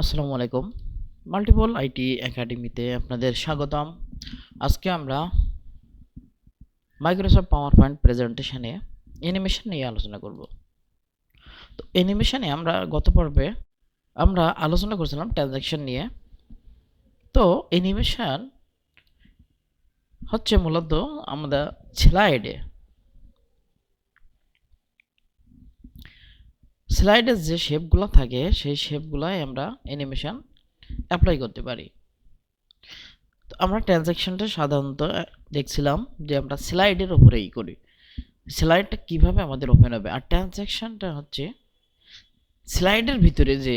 আসসালামু আলাইকুম। Multiple IT একাডেমিতে আপনাদের স্বাগতম। আজকে আমরা মাইক্রোসফট পাওয়ার পয়েন্ট প্রেজেন্টেশনে অ্যানিমেশন নিয়ে আলোচনা করব। তো অ্যানিমেশনে আমরা গত পর্বে আমরা আলোচনা করছিলাম ট্রানজ্যাকশন নিয়ে। তো অ্যানিমেশন হচ্ছে মূলত আমরা স্লাইডে স্লাইডের যে শেপগুলো থাকে, সেই শেপগুলাই আমরা অ্যানিমেশন অ্যাপ্লাই করতে পারি। তো আমরা ট্রানজ্যাকশানটা সাধারণত দেখছিলাম যে আমরা স্লাইডের ওপরেই করি। স্লাইডটা কীভাবে আমাদের ওপেন হবে? আর ট্রানজ্যাকশনটা হচ্ছে, স্লাইডের ভিতরে যে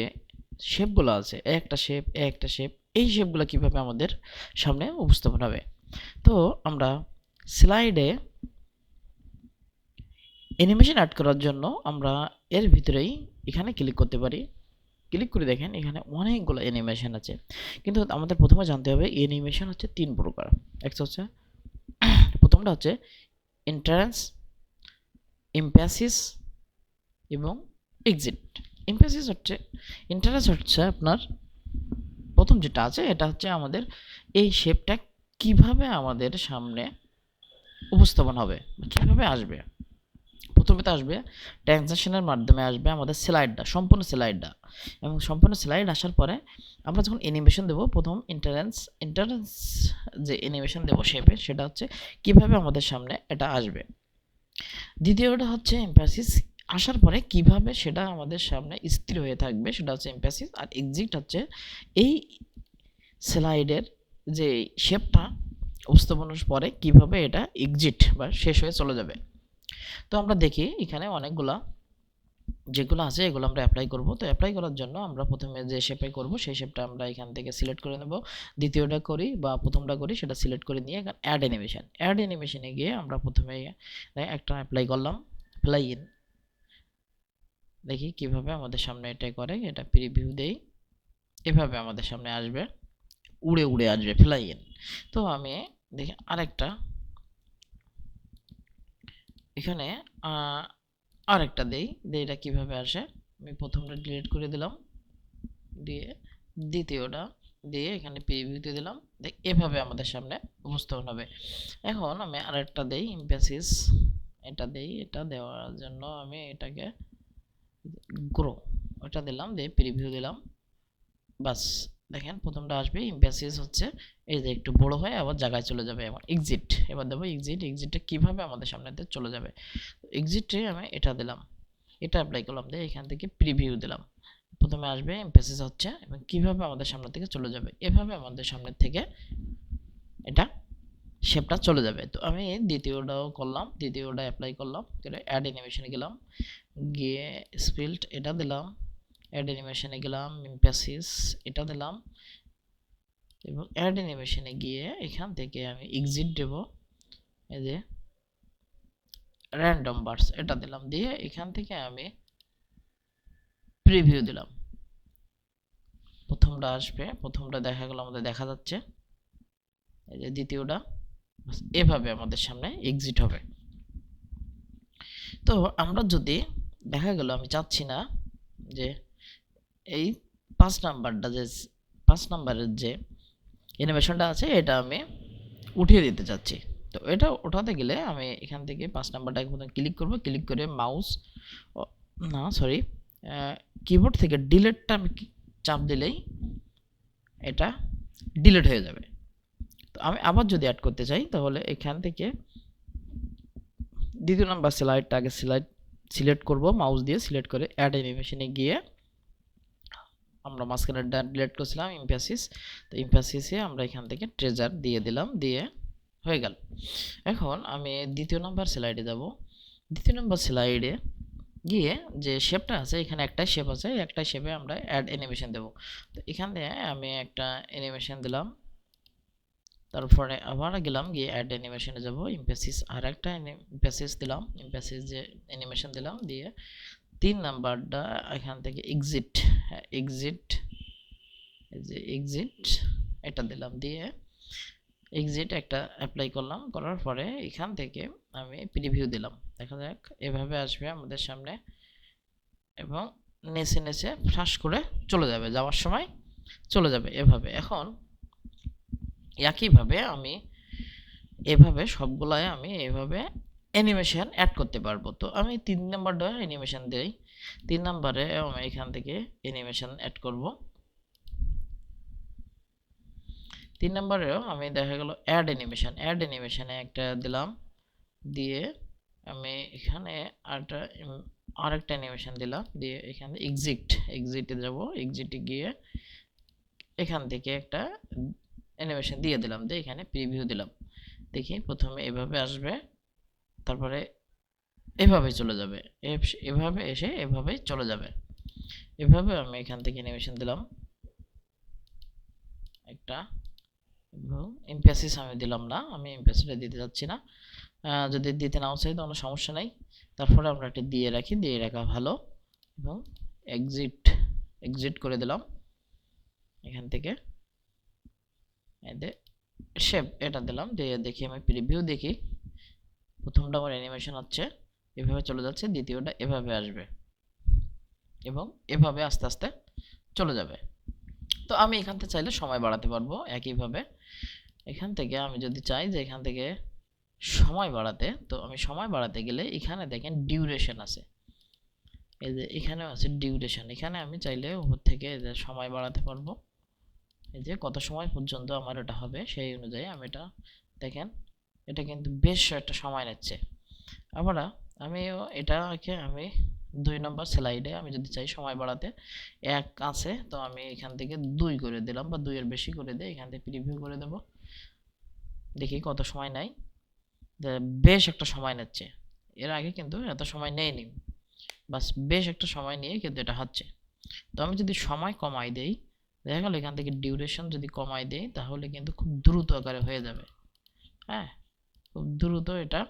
শেপগুলো আছে একটা শেপ একটা শেপ, এই শেপগুলো কীভাবে আমাদের সামনে উপস্থাপন হবে? তো আমরা স্লাইডে অ্যানিমেশন অ্যাড করার জন্য আমরা এর ভিতরেই এখানে ক্লিক করতে পারি। ক্লিক করে দেখেন এখানে অনেকগুলো অ্যানিমেশন আছে। কিন্তু আমাদের প্রথমে জানতে হবে অ্যানিমেশন হচ্ছে তিন প্রকার। একটা হচ্ছে, প্রথমটা হচ্ছে এন্ট্রান্স ইম্প্যাসিস এবং এক্সিট ইম্প্যাসিস হচ্ছে এন্ট্রান্স হচ্ছে আপনার প্রথম যেটা আছে, এটা হচ্ছে আমাদের এই শেপটা কীভাবে আমাদের সামনে উপস্থাপন হবে কীভাবে আসবে। প্রথমে তো আসবে ট্রানজ্যাকশনের মাধ্যমে আসবে আমাদের স্লাইডটা, সম্পূর্ণ স্লাইডটা। এবং সম্পূর্ণ স্লাইড আসার পরে আমরা যখন অ্যানিমেশন দেবো, প্রথম ইন্টারেন্স ইন্টারেন্স যে অ্যানিমেশন দেবো শেপে সেটা হচ্ছে কীভাবে আমাদের সামনে এটা আসবে। দ্বিতীয়টা হচ্ছে এমপ্যাসিস আসার পরে কীভাবে সেটা আমাদের সামনে স্থির হয়ে থাকবে, সেটা হচ্ছে এমপ্যাসিস আর এক্সিট হচ্ছে এই স্লাইডের যে শেপটা উপস্থাপনের পরে কীভাবে এটা এক্সিট বা শেষ হয়ে চলে যাবে। তো আমরা দেখি এখানে অনেকগুলা, যেগুলো আছে এগুলো আমরা অ্যাপ্লাই করব। তো অ্যাপ্লাই করার জন্য আমরা প্রথমে যে শেপে করব, সেই শেপটা আমরা এখান থেকে সিলেক্ট করে নেব। দ্বিতীয়টা করি বা প্রথমটা করি সেটা সিলেক্ট করে নিয়ে এখানে অ্যাড অ্যানিমেশন অ্যাড অ্যানিমেশনে গিয়ে আমরা প্রথমে একটা অ্যাপ্লাই করলাম অ্যাপ্লাই ইন দেখি কীভাবে আমাদের সামনে এটা করে, এটা প্রিভিউ দেই। এভাবে আমাদের সামনে আসবে, উড়ে উড়ে আসবে ফ্লাই ইন তো আমি দেখি আরেকটা এখানে আরেকটা দেই। দিয়ে এটা কীভাবে আসে? আমি প্রথমটা ডিলিট করে দিলাম। দিয়ে দ্বিতীয়টা দিয়ে এখানে প্রিভিউতে দিলাম। এভাবে আমাদের সামনে উপস্থাপন হবে। এখন আমি আরেকটা দেই ইমপ্যাসিস এটা দেই, এটা দেওয়ার জন্য আমি এটাকে গ্রো ওটা দিলাম, দিয়ে প্রিভিউ দিলাম। বাস। দেখেন, প্রথমটা আসবে ইমপ্যাসিস হচ্ছে। এই যে একটু বড় হয়ে আবার জায়গায় চলে যাবে এবার এক্সিট এবার দেবো এক্সিট এক্সিটটা কীভাবে আমাদের সামনেতে চলে যাবে। এক্সিটে আমি এটা দিলাম। এটা অ্যাপ্লাই করলাম, দিয়ে এখান থেকে প্রিভিউ দিলাম। প্রথমে আসবে এমপ্যাসিস হচ্ছে, এবং কীভাবে আমাদের সামনে থেকে চলে যাবে। এভাবে আমাদের সামনে থেকে এটা শেপটা চলে যাবে। তো আমি দ্বিতীয়টাও করলাম দ্বিতীয়টা অ্যাপ্লাই করলাম, করে অ্যাড অ্যানিমেশনে গেলাম। গিয়ে স্পিল্ট এটা দিলাম। অ্যাড অ্যানিমেশনে গেলাম ইমপ্যাসিস এটা দিলাম। এবং অ্যাড অ্যানিমেশনে গিয়ে এখান থেকে আমি এক্সিট দেব। এই যে র্যান্ডম বার্স এটা দিলাম। দিয়ে এখান থেকে আমি প্রিভিউ দিলাম। প্রথমটা আসবে, প্রথমটা দেখা গেল, আমাদের দেখা যাচ্ছে। এই যে দ্বিতীয়টা এভাবে আমাদের সামনে এক্সিট হবে। তো আমরা যদি, দেখা গেল, আমি চাচ্ছি না যে এই পাঁচ নাম্বারটা যে পাঁচ নাম্বারের যে অ্যানিমেশনটা আছে, এটা আমি উঠিয়ে দিতে চাচ্ছি। তো এটা ওঠাতে গেলে আমি এখান থেকে পাঁচ নাম্বারটাকে প্রথমে ক্লিক করব। ক্লিক করে মাউস না সরি কিবোর্ড থেকে ডিলেটটা আমি চাপ দিলেই এটা ডিলেট হয়ে যাবে। তো আমি আবার যদি অ্যাড করতে চাই, তাহলে এখান থেকে দ্বিতীয় নাম্বার স্লাইডটা আগে স্লাইড সিলেক্ট করব। মাউস দিয়ে সিলেক্ট করে অ্যাড অ্যানিমেশনে গিয়ে আমরা মাঝখানেরটা ডিলেট করছিলাম ইমপ্যাসিস তো ইমপ্যাসিসে আমরা এখান থেকে ট্রেজার দিয়ে দিলাম, দিয়ে হয়ে গেল। এখন আমি দ্বিতীয় নাম্বার স্লাইডে যাব। দ্বিতীয় নাম্বার স্লাইডে গিয়ে যে শেপটা আছে, এখানে একটা শেপ আছে একটা শেপে আমরা অ্যাড অ্যানিমেশন দেব। তো এখান থেকে আমি একটা অ্যানিমেশন দিলাম, তারপরে আবার গেলাম গিয়ে অ্যাড অ্যানিমেশনে যাব। ইমপ্যাসিস আর একটা ইমপ্যাসিস দিলাম ইমপ্যাসিস যে অ্যানিমেশন দিলাম, দিয়ে তিন নাম্বারটা এখান থেকে এক্সিট এক্সিট যে এক্সিট এটা দিলাম দিয়ে এক্সিট একটা অ্যাপ্লাই করলাম, করার পরে এখান থেকে আমি প্রিভিউ দিলাম। দেখা যাক, এভাবে আসবে আমাদের সামনে এবং নেচে নেচে ফ্রাস করে চলে যাবে, যাওয়ার সময় চলে যাবে এভাবে। এখন একইভাবে আমি এভাবে সবগুলাই আমি এভাবে অ্যানিমেশন অ্যাড করতে পারব। তো আমি তিন নাম্বারটা অ্যানিমেশন দিই। তিন নাম্বারে আমি এখান থেকে অ্যানিমেশন অ্যাড করব। তিন নম্বরেও আমি দেখা গেল অ্যাড অ্যানিমেশন অ্যাড অ্যানিমেশনে একটা দিলাম। দিয়ে আমি এখানে আরেকটা আরেকটা অ্যানিমেশন দিলাম। দিয়ে এখানে এক্সিট এক্সিটে যাব। এক্সিটে গিয়ে এখান থেকে একটা অ্যানিমেশন দিয়ে দিলাম। দিয়ে এখানে প্রিভিউ দিলাম। দেখি প্রথমে এভাবে আসবে। তারপরে এভাবে চলে যাবে। এভ- এভাবে এসে এভাবে চলে যাবে। এভাবে আমি এখান থেকে অ্যানিমেশন দিলাম। একটা, এবং এমপিএসিস আমি দিলাম না, আমি এমপিএসিটা দিতে যাচ্ছি না। যদি দিতে নাও চাই তো কোনো সমস্যা নাই। তারপরে আমরা এটা দিয়ে রাখি, দিয়ে রাখা ভালো। এবং এক্সিট এক্সিট করে দিলাম। এখান থেকে। এতে শেপ এটা দিলাম, দিয়ে দেখি আমি প্রিভিউ দেখি। প্রথমটা আমার অ্যানিমেশন হচ্ছে। এভাবে চলে যাচ্ছে, দ্বিতীয়টা এভাবে আসবে। এবং এভাবে আস্তে আস্তে চলে যাবে। তো আমি এখান থেকে চাইলে সময় বাড়াতে পারব একইভাবে। এখান থেকে আমি যদি চাই যে এখান থেকে সময় বাড়াতে, তো আমি সময় বাড়াতে গেলে এখানে দেখেন ডিউরেশন আছে। এই যে এখানেও আছে ডিউরেশন এখানে আমি চাইলে উপর থেকে এই সময় বাড়াতে পারব। এই যে কত সময় পর্যন্ত আমার এটা হবে, সেই অনুযায়ী আমি এটা দেখেন এটা কিন্তু বেশ একটা সময় নিচ্ছে। আবার আমিও এটাকে আমি দুই নম্বর স্লাইডে আমি যদি চাই সময় বাড়াতে, এক আছে, তো আমি এখান থেকে দুই করে দিলাম বা দুইয়ের বেশি করে দিই এখান থেকে প্রিভিউ করে দেব। দেখি কত সময় নাই বেশ একটা সময় নিচ্ছে। এর আগে কিন্তু এত সময় নেয়নি। বাস বেশ একটা সময় নিয়ে কিন্তু এটা হচ্ছে। তো আমি যদি সময় কমাই দেই, দেখা গেল এখান থেকে ডিউরেশন যদি কমাই দেই, তাহলে কিন্তু খুব দ্রুত আকারে হয়ে যাবে। হ্যাঁ? খুব দ্রুত এটা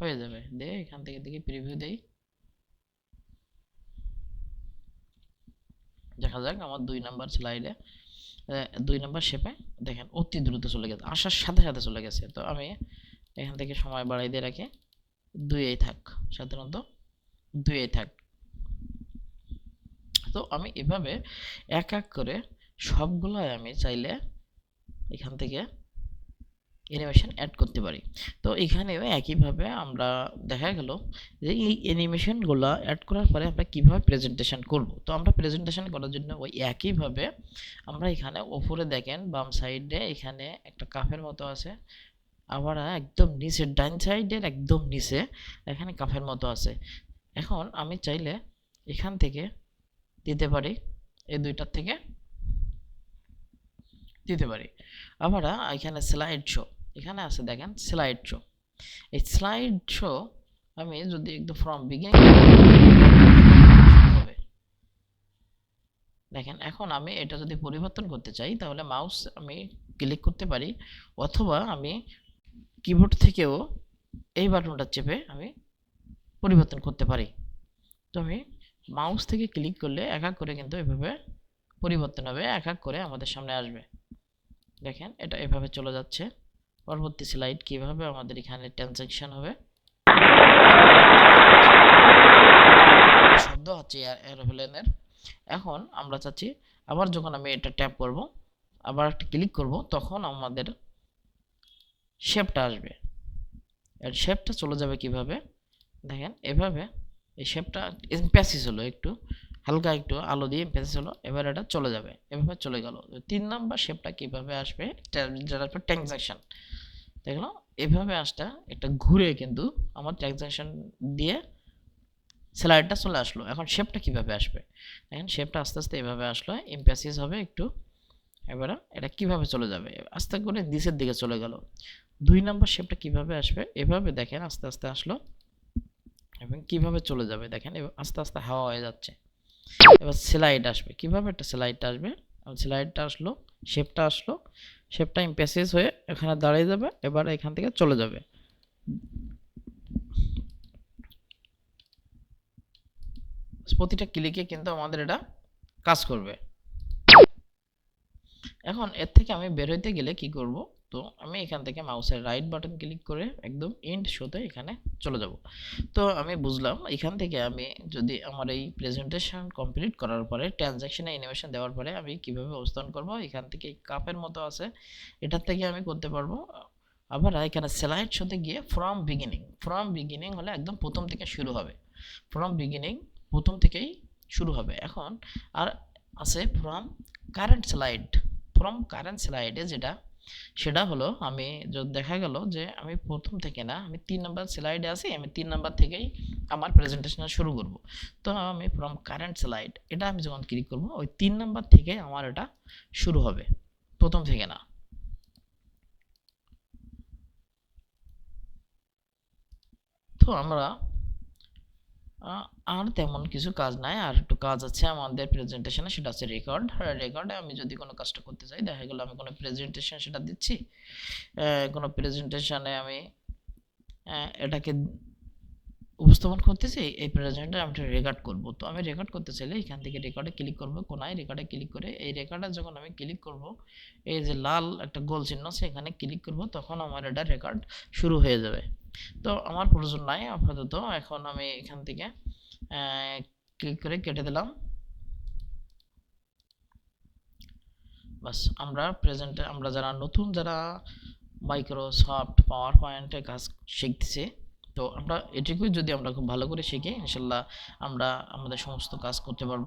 হয়ে যাবে। দে, এখান থেকে দেখি প্রিভিউ দেই। দেখা যাক আমার দুই নাম্বার স্লাইডে দুই নাম্বার শেপে দেখেন অতি দ্রুত চলে গেছে, আসার সাথে সাথে চলে গেছে। তো আমি এখান থেকে সময় বাড়াই দিয়ে রাখি, দুইয়েই থাক, সাধারণত দুইয়েই থাক। তো আমি এভাবে এক এক করে সবগুলোই আমি চাইলে এখান থেকে অ্যানিমেশন অ্যাড করতে পারি। তো এখানেও একইভাবে আমরা দেখা গেল যে এই অ্যানিমেশনগুলো অ্যাড করার পরে আমরা কীভাবে প্রেজেন্টেশন করব? তো আমরা প্রেজেন্টেশন করার জন্য ওই একইভাবে আমরা এখানে ওপরে দেখেন বাম সাইডে এখানে একটা কাফের মতো আছে, আবার একদম নিচে, ডান সাইডের একদম নিচে এখানে কাফের মতো আছে। এখন আমি চাইলে এখান থেকে দিতে পারি, এই দুইটার থেকে দিতে পারি। আবার এখানে স্লাইড শো এখানে আছে দেখেন স্লাইড শো এই স্লাইড শো আমি যদি একদম ফ্রম বিগিনিং হবে দেখেন, এখন আমি এটা যদি পরিবর্তন করতে চাই, তাহলে মাউস আমি ক্লিক করতে পারি, অথবা আমি কিবোর্ড থেকেও এই বাটনটা চেপে আমি পরিবর্তন করতে পারি। তো আমি মাউস থেকে ক্লিক করলে এক এক করে কিন্তু এভাবে পরিবর্তন হবে, এক এক করে আমাদের সামনে আসবে। দেখেন, এটা এভাবে চলে যাচ্ছে। পরবর্তী স্লাইড কীভাবে? আমাদের এখানে ট্রানজ্যাকশন হবে। শব্দ হচ্ছে এরোপ্লেনের এখন আমরা চাচ্ছি, আবার যখন আমি এটা ট্যাপ করব, আবার একটা ক্লিক করব, তখন আমাদের শেপটা আসবে। এর শেপটা চলে যাবে কীভাবে? দেখেন, এভাবে এই শেপটা প্যাসিস হলো একটু। হালকা একটু আলো দিয়ে প্যাসিস হলো এবার এটা চলে যাবে। এভাবে চলে গেল। তিন নাম্বার শেপটা কীভাবে আসবে যেটা ট্রানজ্যাকশন দেখল? এভাবে আসটা একটা ঘুরে কিন্তু আমার ট্রানজ্যাকশন দিয়ে স্যালারিটা চলে আসলো। এখন শেপটা কীভাবে আসবে? দেখেন শেপটা আস্তে আস্তে এভাবে আসলো ইম্প্যাসিস হবে একটু। এবারে এটা কীভাবে চলে যাবে? আস্তে করে নিচের দিকে চলে গেল। দুই নাম্বার শেপটা কীভাবে আসবে? এভাবে দেখেন, আস্তে আস্তে আসলো। এবং কীভাবে চলে যাবে? দেখেন আস্তে আস্তে হাওয়া হয়ে যাচ্ছে। এবার স্লাইড আসবে। কীভাবে একটা স্লাইডটা আসবে? স্লাইডটা আসলো শেপটা আসলো। শেপটা ইম্প্যাসিস হয়ে এখানে দাঁড়িয়ে যাবে, এবার এখান থেকে চলে যাবে। প্রতিটা ক্লিকে কিন্তু আমাদের এটা কাজ করবে। এখন এর থেকে আমি বের হইতে গেলে কি করব? তো আমি এখান থেকে মাউসের রাইট বাটন ক্লিক করে একদম এন্ড শোতে এখানে চলে যাব। তো আমি বুঝলাম এখান থেকে আমি যদি আমার এই প্রেজেন্টেশন কমপ্লিট করার পরে ট্রানজ্যাকশানে অ্যানিমেশন দেওয়ার পরে আমি কীভাবে অবস্থান করব, এখান থেকে কাপের মতো আছে, এটার থেকে আমি করতে পারব। আবার এখানে স্লাইড শোতে গিয়ে ফ্রম বিগিনিং ফ্রম বিগিনিং হলে একদম প্রথম থেকে শুরু হবে। ফ্রম বিগিনিং প্রথম থেকেই শুরু হবে। এখন আর আছে from current slide from current স্লাইডে যেটা সেটা হলো আমি যদি দেখা গেল যে আমি প্রথম থেকে না, আমি তিন নাম্বার স্লাইডে আছি, আমি তিন নাম্বার থেকেই আমার প্রেজেন্টেশন শুরু করব। তো আমি ফ্রম কারেন্ট স্লাইড এটা আমি যখন ক্লিক করব, ওই তিন নাম্বার থেকে আমার এটা শুরু হবে, প্রথম থেকে না। তো আমরা আর তেমন কিছু কাজ নাই। আর একটু কাজ আছে আমাদের প্রেজেন্টেশনে সেটা হচ্ছে রেকর্ড রেকর্ডে আমি যদি কোনো কাজটা করতে চাই, দেখা গেলো আমি কোনো প্রেজেন্টেশন সেটা দিচ্ছি কোনো প্রেজেন্টেশনে আমি এটাকে উপস্থাপন করতেছি, এই প্রেজেন্টে আমি একটা রেকর্ড করব। তো আমি রেকর্ড করতে চাইলে এখান থেকে রেকর্ডে ক্লিক করব, কোনায় রেকর্ডে ক্লিক করে, এই রেকর্ডে যখন আমি ক্লিক করব, এই যে লাল একটা গোল চিহ্ন সেখানে ক্লিক করব, তখন আমার এটা রেকর্ড শুরু হয়ে যাবে। তো আমার প্রয়োজন নাই আপাতত। এখন আমি এখান থেকে ক্লিক করে কেটে দিলাম? বাস, আমরা প্রেজেন্টে আমরা যারা নতুন, যারা মাইক্রোসফট পাওয়ার পয়েন্টে কাজ শিখতেছি, তো আমরা এটুকুই যদি আমরা খুব ভালো করে শিখি, ইনশাল্লাহ আমরা আমাদের সমস্ত কাজ করতে পারব।